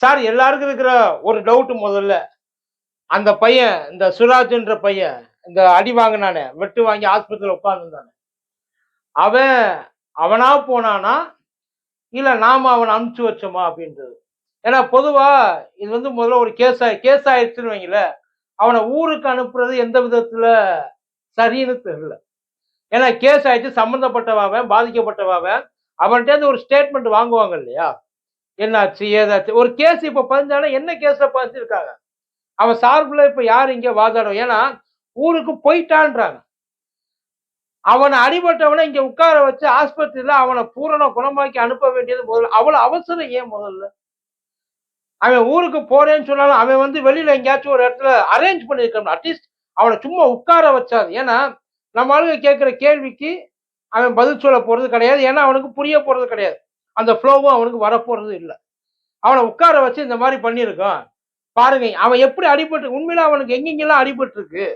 Sir எல்லாருக்கும் இருக்கிற ஒரு டவுட் முதல்ல. அந்த பையன் இந்த சுராஜ்ன்ற பையன் இந்த அடி வாங்கினானே வெட்டு வாங்கி ஆஸ்பத்திரியில் உட்காந்துருந்தானே அவன் அவனா போனானா இல்லை நாம அவனை அனுப்பிச்சு வச்சோமா அப்படின்றது. ஏன்னா பொதுவாக இது வந்து முதல்ல ஒரு கேஸ் ஆயி கேஸ் ஆயிடுச்சுன்னு வைங்கள அவனை ஊருக்கு அனுப்புறது எந்த விதத்தில் சரின்னு தெரியல. ஏன்னா கேஸ் ஆயிடுச்சு சம்மந்தப்பட்டவன் பாதிக்கப்பட்டவன் அவன்கிட்ட ஒரு ஸ்டேட்மெண்ட் வாங்குவாங்க இல்லையா? என்னாச்சு ஏதாச்சு. ஒரு கேஸ் இப்போ பதிஞ்சானா என்ன கேஸ்ல பதிஞ்சிருக்காங்க? அவன் சார்பில் இப்போ யார் இங்கே வாதாடும்? ஏன்னா ஊருக்கு போயிட்டான்றாங்க. அவனை அடிபட்டவனை இங்கே உட்கார வச்சு ஆஸ்பத்திரியில் அவனை பூரண குணமாக்கி அனுப்ப வேண்டியது முதல்ல. அவ்வளோ அவசரம் ஏன் முதல்ல? அவன் ஊருக்கு போறேன்னு சொன்னாலும் அவன் வந்து வெளியில எங்கேயாச்சும் ஒரு இடத்துல அரேஞ்ச் பண்ணியிருக்கணும் அட்லீஸ்ட் அவனை சும்மா உட்கார வச்சாது. ஏன்னா நம்ம ஆளுங்க கேட்குற கேள்விக்கு அவன் பதில் சொல்ல போறது கிடையாது. ஏன்னா அவனுக்கு புரிய போறது கிடையாது. அந்த ஃப்ளோவும் அவனுக்கு வரப்போறது இல்லை. அவனை உட்கார வச்சு இந்த மாதிரி பண்ணியிருக்கான். பாருங்க அவன் எப்படி அடிபட்டு உண்மையில அவனுக்கு எங்கெங்கெல்லாம் அடிபட்டுருக்கு?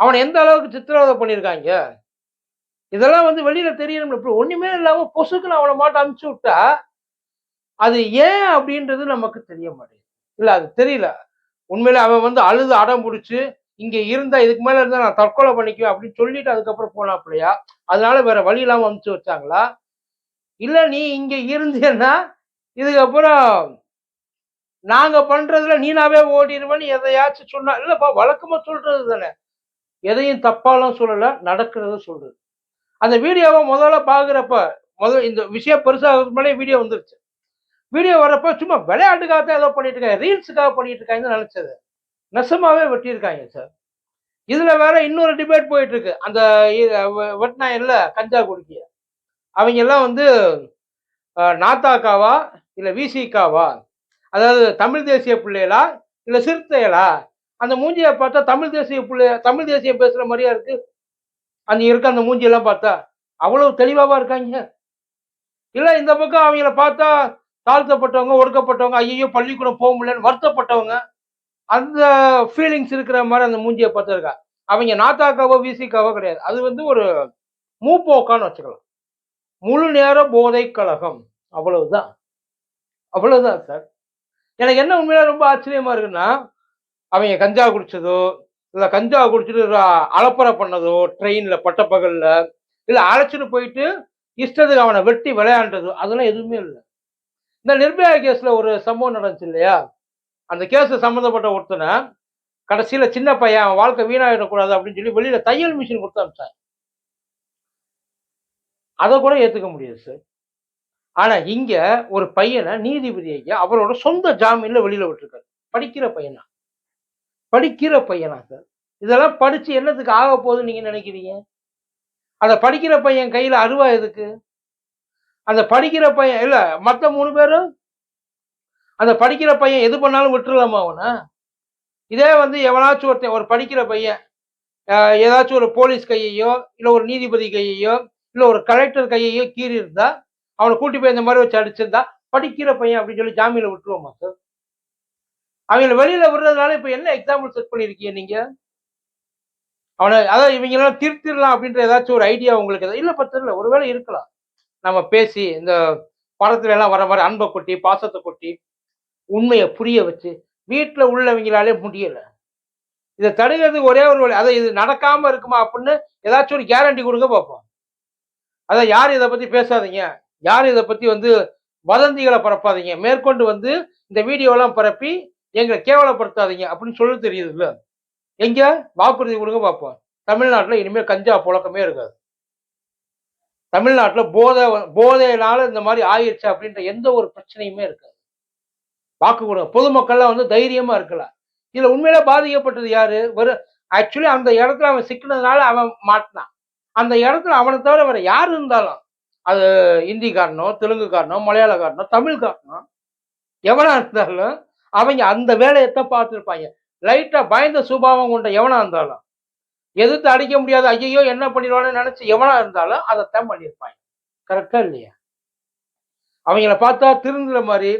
அவனை எந்த அளவுக்கு சித்திரவதை பண்ணியிருக்காங்க? இதெல்லாம் வந்து வெளியில தெரியணும் இப்படி ஒண்ணுமே இல்லாம பொசுக்குன்னு அவனை மாட்ட அனுப்பிச்சு விட்டா அது ஏன் அப்படின்றது நமக்கு தெரிய மாட்டேங்குது. இல்ல அது தெரியல. உண்மையில அவன் வந்து அழுது அடம் பிடிச்சு இங்க இருந்தா இதுக்கு மேல இருந்தா நான் தற்கொலை பண்ணிக்குவேன் அப்படின்னு சொல்லிட்டு அதுக்கப்புறம் போனாப்லையா அதனால வேற வழி இல்லாம அனுப்பிச்சு வச்சாங்களா? இல்லை நீ இங்கே இருந்தேன்னா இதுக்கப்புறம் நாங்க பண்றதுல நீனாவே ஓடிடுவேன்னு எதையாச்சும் சொன்னா இல்லைப்பா வழக்கமா சொல்றது தானே. எதையும் தப்பாலாம் சொல்லலை நடக்கிறத சொல்றது. அந்த வீடியோவை முதல்ல பாக்குறப்ப முதல் இந்த விஷயம் பெருசாக முன்னாடியே வீடியோ வந்துருச்சு. வீடியோ வரப்ப சும்மா விளையாட்டுக்காக தான் ஏதோ பண்ணிட்டு இருக்காங்க ரீல்ஸுக்காக பண்ணிட்டு இருக்காங்கன்னு நினச்சது. நெசமாவே வெட்டியிருக்காங்க சார். இதில் வேற இன்னொரு டிபேட் போயிட்டு இருக்கு. அந்த வெட்டினா இல்லை கஞ்சா குடிக்கிய அவங்க எல்லாம் வந்து நாத்தாக்காவா இல்லை விசிகாவா அதாவது தமிழ் தேசிய பிள்ளைகளா இல்லை சிறுத்தைகளா? அந்த மூஞ்சியை பார்த்தா தமிழ் தேசிய பிள்ளை தமிழ் தேசியம் பேசுகிற மாதிரியா இருக்கு? அந்த இருக்க அந்த மூஞ்சியெல்லாம் பார்த்தா அவ்வளவு தெளிவாவா இருக்காங்க. இல்லை இந்த பக்கம் அவங்கள பார்த்தா தாழ்த்தப்பட்டவங்க ஒடுக்கப்பட்டவங்க ஐயோ பள்ளிக்கூடம் போக முடியலன்னு வருத்தப்பட்டவங்க அந்த ஃபீலிங்ஸ் இருக்கிற மாதிரி அந்த மூஞ்சியை பார்த்துருக்கா. அவங்க நாத்தாக்காவோ விசிகாவோ கிடையாது. அது வந்து ஒரு மூப்போக்கான்னு வச்சுக்கலாம். முழு நேர போதை கழகம். அவ்வளவுதான். அவ்வளவுதான் சார் எனக்கு என்ன உண்மையில ரொம்ப ஆச்சரியமா இருக்குன்னா அவங்க கஞ்சா குடிச்சதோ இல்ல கஞ்சா குடிச்சிட்டு அலப்பறை பண்ணதோ ட்ரெயின்ல பட்டப்பகல்ல இல்ல அழைச்சிட்டு போயிட்டு இஷ்டத்துக்கு அவனை வெட்டி விளையாண்டதோ அதெல்லாம் எதுவுமே இல்லை. இந்த நிர்பயா கேஸ்ல ஒரு சம்பவம் நடந்துச்சு இல்லையா? அந்த கேஸ் சம்மந்தப்பட்ட ஒருத்தனை கடைசியில சின்ன பையன் அவன் வாழ்க்கை வீணாயிடக்கூடாது அப்படின்னு சொல்லி வெளியில தையல் மிஷின் கொடுத்து அனுப்பிச்சாங்க அதை கூட ஏற்றுக்க முடியாது சார் ஆனால் இங்கே ஒரு பையனை நீதிபதி ஐயா அவரோட சொந்த ஜாமீனில் வெளியில் விட்டுருக்காரு. படிக்கிற பையனா? படிக்கிற பையனா சார் இதெல்லாம் படித்து என்னத்துக்கு ஆக போகுதுன்னு நீங்கள் நினைக்கிறீங்க? அதை படிக்கிற பையன் கையில் அருவா எதுக்கு? அந்த படிக்கிற பையன் இல்லை மற்ற மூணு பேரும் அந்த படிக்கிற பையன் எது பண்ணாலும் விட்டுறலாமா அவனை? இதே வந்து எவனாச்சும் ஒருத்தன் ஒரு படிக்கிற பையன் ஏதாச்சும் ஒரு போலீஸ் கையையோ இல்லை ஒரு நீதிபதி கையையோ இல்லை ஒரு கலெக்டர் கையையோ கீறி இருந்தா அவனை கூட்டி போய் இந்த மாதிரி வச்சு அடிச்சிருந்தா படிக்கிற பையன் அப்படின்னு சொல்லி ஜாமீனில் விட்டுருவோமா சார் அவங்கள வெளியில விடுறதுனால இப்போ என்ன எக்ஸாம்பிள் செட் பண்ணிருக்கீங்க நீங்க? அவனை அதாவது இவங்களாம் திருத்திடலாம் அப்படின்ற ஏதாச்சும் ஒரு ஐடியா உங்களுக்கு இல்லை இல்ல பத்து ஒருவேளை இருக்கலாம். நம்ம பேசி இந்த படத்துல எல்லாம் வர மாதிரி அன்பை கொட்டி பாசத்தை கொட்டி உண்மையை புரிய வச்சு வீட்டில் உள்ளவங்களாலே முடியலை. இதை தடுக்கிறதுக்கு ஒரே ஒரு வழி அதை இது நடக்காம இருக்குமா அப்படின்னு ஏதாச்சும் ஒரு கேரண்டி கொடுங்க பார்ப்போம். அதான் யார் இதை பத்தி பேசாதீங்க. யார் இதை பத்தி வந்து வதந்திகளை பரப்பாதீங்க. மேற்கொண்டு வந்து இந்த வீடியோலாம் பரப்பி எங்களை கேவலப்படுத்தாதீங்க அப்படின்னு சொல்ல தெரியுதுல்ல. எங்க? வாக்குறுதி கொடுங்க பார்ப்போம். தமிழ்நாட்டில் இனிமேல் கஞ்சா புழக்கமே இருக்காது. தமிழ்நாட்டுல போதை போதையினால இந்த மாதிரி ஆயிடுச்சு அப்படின்ற எந்த ஒரு பிரச்சனையுமே இருக்காது. வாக்கு கொடுங்க. பொதுமக்கள்லாம் வந்து தைரியமா இருக்கலாம் இதுல உண்மையில பாதிக்கப்பட்டது யாரு? ஒரு ஆக்சுவலி அந்த இடத்துல அவன் சிக்கினதுனால அவன் மாட்டினான். அந்த இடத்துல அவனை தவிர வேற யார் இருந்தாலும் அது இந்திக்காரனோ தெலுங்குக்காரனோ மலையாளக்காரனோ தமிழ்காரனோ எவனா இருந்தாலும் அவங்க அந்த வேலையைத்தான் பார்த்துருப்பாங்க. லைட்டா பயந்த சுபாவம் கொண்ட எவனா இருந்தாலும் எதிர்த்து அடிக்க முடியாது ஐயோ என்ன பண்ணிடுவான்னு நினைச்சு எவனா இருந்தாலும் அதைத்தான் பண்ணியிருப்பாங்க. கரெக்டா இல்லையா? அவங்கள பார்த்தா திருந்துற மாதிரி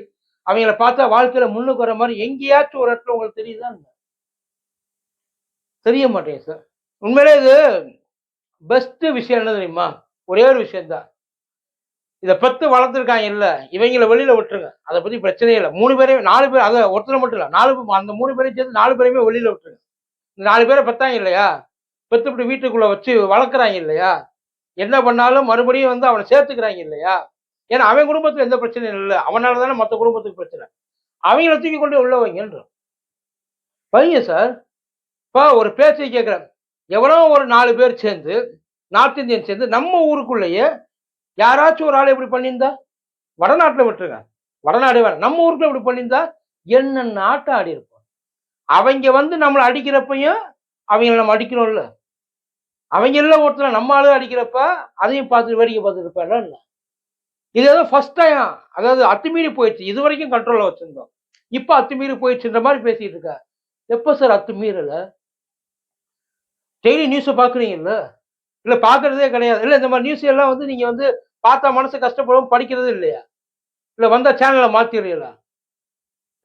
அவங்கள பார்த்தா வாழ்க்கையில முன்னுக்கு வர மாதிரி எங்கேயாச்சும் ஒரு இடத்துல உங்களுக்கு தெரியுதா? தெரிய மாட்டேங்குது சார். உண்மையிலே இது பெஸ்ட் விஷயம் என்ன தெரியுமா? ஒரே ஒரு விஷயம்தான். இதை பத்து வளர்த்துருக்காங்க இல்லை இவங்கள வெளியில விட்டுருங்க. அதை பத்தி பிரச்சனையே இல்லை. மூணு பேரையும் நாலு பேர் அதை ஒருத்தர் மட்டும் இல்லை. நாலு பேர் அந்த மூணு பேரையும் சேர்த்து நாலு பேரையுமே வெளியில விட்டுருங்க. இந்த நாலு பேரை பெத்தாங்க இல்லையா? பெத்து இப்படி வீட்டுக்குள்ள வச்சு வளர்க்குறாங்க இல்லையா? என்ன பண்ணாலும் மறுபடியும் வந்து அவனை சேர்த்துக்கிறாங்க இல்லையா? ஏன்னா அவன் குடும்பத்துல எந்த பிரச்சனையும் இல்லை. அவனால தானே மற்ற குடும்பத்துக்கு பிரச்சனை. அவங்கள தூக்கி கொண்டு உள்ள வைங்கன்ற பையன் சார். இப்போ ஒரு பேச்சை கேட்குறேன். எவனோ ஒரு நாலு பேர் சேர்ந்து நார்த் இந்தியன் சேர்ந்து நம்ம ஊருக்குள்ளேயே யாராச்சும் ஒரு ஆள் இப்படி பண்ணியிருந்தா? வடநாட்டில் விட்டுருங்க. வடநாடு வேணாம். நம்ம ஊருக்குள்ள இப்படி பண்ணியிருந்தா? என்ன ஆட்டம் ஆடி இருப்போம் அவங்க வந்து நம்மளை அடிக்கிறப்பையும் அவங்கள நம்ம அடிக்கிறோம்ல. அவங்க எல்லாம் ஒருத்தர் நம்ம ஆளு அடிக்கிறப்ப அதையும் பார்த்துட்டு வேடிக்கை பார்த்துட்டு இருப்பாங்க என்ன? இது ஏதோ ஃபர்ஸ்ட் டைம் அதாவது அத்துமீறி போயிடுச்சு. இது வரைக்கும் கண்ட்ரோலில் வச்சிருந்தோம். இப்போ அத்துமீறி போயிடுச்சுன்ற மாதிரி பேசிட்டு இருக்கா. எப்போ சார் அத்துமீறலை? டெய்லி நியூஸை பார்க்குறீங்கல்ல இல்லை பார்க்கறதே கிடையாது. இல்லை இந்த மாதிரி நியூஸ் எல்லாம் வந்து நீங்கள் வந்து பார்த்தா மனசு கஷ்டப்படும் படிக்கிறது இல்லையா? இல்லை வந்த சேனலை மாற்றிடுறீங்களா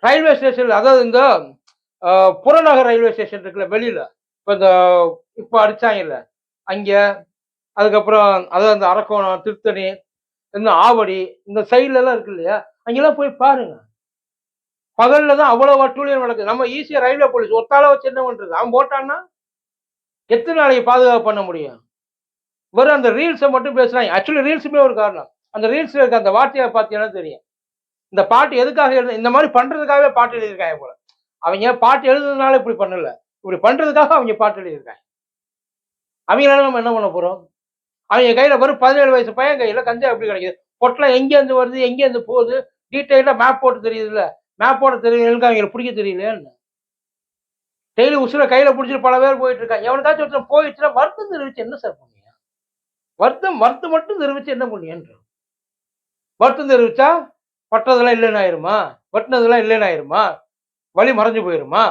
ரயில்வே ஸ்டேஷன் அதாவது இந்த புறநகர் ரயில்வே ஸ்டேஷன் இருக்குல்ல வெளியில். இப்போ இந்த இப்போ அடிச்சாங்கல்ல அங்கே அதுக்கப்புறம் அதாவது அந்த அரக்கோணம் திருத்தணி இந்த ஆவடி இந்த சைட்லலாம் இருக்கு இல்லையா? அங்கெல்லாம் போய் பாருங்க. பகலில் தான் அவ்வளோ வட்டூழியம் நடக்குது. நம்ம ஈஸியாக ரயில்வே போலீஸ் ஒத்தால வச்சு என்ன பண்ணுறது அவன் போட்டான்னா எத்தனை நாளைக்கு பாதுகாப்பு பண்ண முடியும்? வெறும் அந்த ரீல்ஸை மட்டும் பேசுறாங்க. ஆக்சுவலி ரீல்ஸுமே ஒரு காரணம். அந்த ரீல்ஸில் இருக்க அந்த வார்த்தையை பார்த்தீங்கன்னா தெரியும். இந்த பாட்டு எதுக்காக எழுது இந்த மாதிரி பண்றதுக்காகவே பாட்டு எழுதியிருக்காங்க போல. அவங்க பாட்டு எழுதுறதுனால இப்படி பண்ணல? இப்படி பண்றதுக்காக அவங்க பாட்டு எழுதியிருக்காங்க. அவங்களால நம்ம என்ன பண்ண போறோம்? அவங்க கையில் வரும் பதினேழு வயசு பையன் கையில் கஞ்சா எப்படி கிடைக்குது? பொட்டலாம் எங்கேருந்து வருது? எங்கேருந்து போகுது? டீட்டெயிலாக மேப் போட்டு தெரியுதுல்ல. மேப் போட தெரியலன்னு அவங்களுக்கு பிடிக்க தெரியலையான்னு டெய்லி உசுர கையில பிடிச்சிட்டு பல பேர் போயிட்டு இருக்காங்க எவனுக்காச்சும் ஒருத்தர் போயிடுச்சுன்னா வருத்தம் தெரிவிச்சு என்ன சார் பண்ணீங்க? வருத்தம் வருத்தம் மட்டும் தெரிவிச்சு என்ன பண்ணீங்கன்ற வருத்தம் தெரிவிச்சா பட்டதெல்லாம் இல்லைன்னு ஆயிருமா? வெட்டினதெல்லாம் இல்லைன்னு ஆயிருமா? வழி மறைஞ்சு போயிருமா?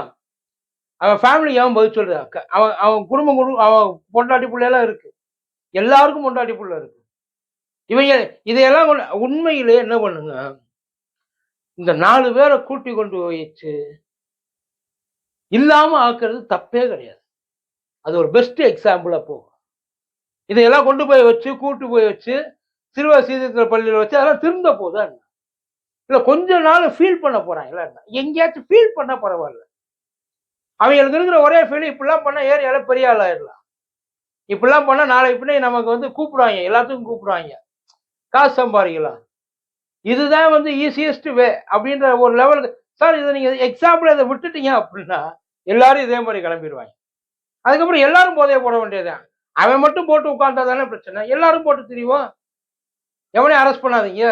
அவன் ஃபேமிலி அவன் பதில் சொல்ற அவன் அவன் குடும்பம் குடும்பம் அவன் பொண்டாட்டி பிள்ளையெல்லாம் இருக்கு. எல்லாருக்கும் பொண்டாட்டி பிள்ளை இருக்கு. இவங்க இதையெல்லாம் உண்மையிலே என்ன பண்ணுங்க? இந்த நாலு பேரை கூட்டி கொண்டு போயிடுச்சு. இல்லாமல் ஆக்குறது தப்பே கிடையாது. அது ஒரு பெஸ்ட் எக்ஸாம்பிளா போகும். இதையெல்லாம் கொண்டு போய் வச்சு கூட்டு போய் வச்சு சிறுவர் சீர்திருத்த பள்ளியில் வச்சு அதெல்லாம் திருந்த போதா என்ன? இல்லை கொஞ்ச நாள் ஃபீல் பண்ண போறாங்களா என்ன? எங்கேயாச்சும் ஃபீல் பண்ண பரவாயில்ல. அவங்களுக்கு இருக்கிற ஒரே ஃபீல் இப்படிலாம் பண்ணா ஏரியால பெரிய ஆள் ஆயிடலாம். இப்படிலாம் பண்ணால் நாளை பின்னே நமக்கு வந்து கூப்பிடுவாங்க எல்லாத்துக்கும் கூப்பிடுவாங்க. காசு சம்பாதிக்கலாம். இதுதான் வந்து ஈஸியஸ்ட் வே அப்படின்ற ஒரு லெவலுக்கு சார் இதை நீங்கள் எக்ஸாம்பிள் இதை விட்டுட்டீங்க அப்படின்னா எல்லாரும் இதே மாதிரி கிளம்பிடுவாங்க அதுக்கப்புறம் எல்லாரும் போதைய போட வேண்டியதுதான். அவன் மட்டும் போட்டு உட்காந்தா தானே பிரச்சனை. எல்லாரும் போட்டு தெரியும் எவனையும் அரெஸ்ட் பண்ணாதீங்க.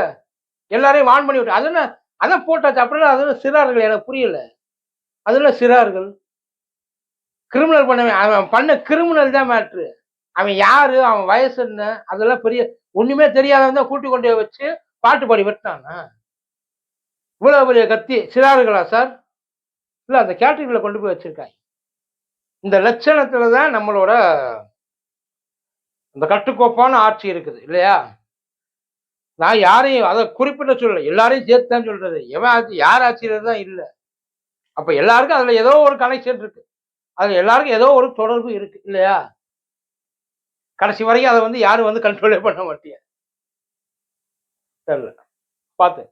எல்லாரையும் வான் பண்ணி விட்டு அதென்ன அதான் போட்டாச்சு. அப்படின்னா அதில் சிறார்கள்? எனக்கு புரியல. அதெல்லாம் சிறார்கள்? கிரிமினல் பண்ணவன் அவன் பண்ண கிரிமினல் தான் மேட்ரு அவன் யாரு? அவன் வயசு என்ன? அதெல்லாம் பெரிய ஒன்றுமே தெரியாதவன் தான் கூட்டி கொண்டு வச்சு பாட்டு பாடி வெட்டானா? இவ்வளோ பெரிய கத்தி சிறார்களா சார்? இல்லை அந்த கேட்டரிங்கில் கொண்டு போய் வச்சுருக்காங்க இந்த லட்சணத்தில் தான் நம்மளோட இந்த கட்டுக்கோப்பான ஆட்சி இருக்குது இல்லையா? நான் யாரையும் அதை குறிப்பிட்ட சொல்லலை எல்லாரையும் சேர்த்து தான் சொல்கிறது எவன் ஆட்சி யார் ஆட்சியில் தான் இல்லை. அப்போ எல்லாருக்கும் அதில் ஏதோ ஒரு கனெக்ஷன் இருக்குது அதில் எல்லாருக்கும் ஏதோ ஒரு தொடர்பு இருக்குது இல்லையா? கடைசி வரைக்கும் அதை வந்து யாரும் வந்து கண்ட்ரோலே பண்ண மாட்டியா தெரியல. பார்த்து.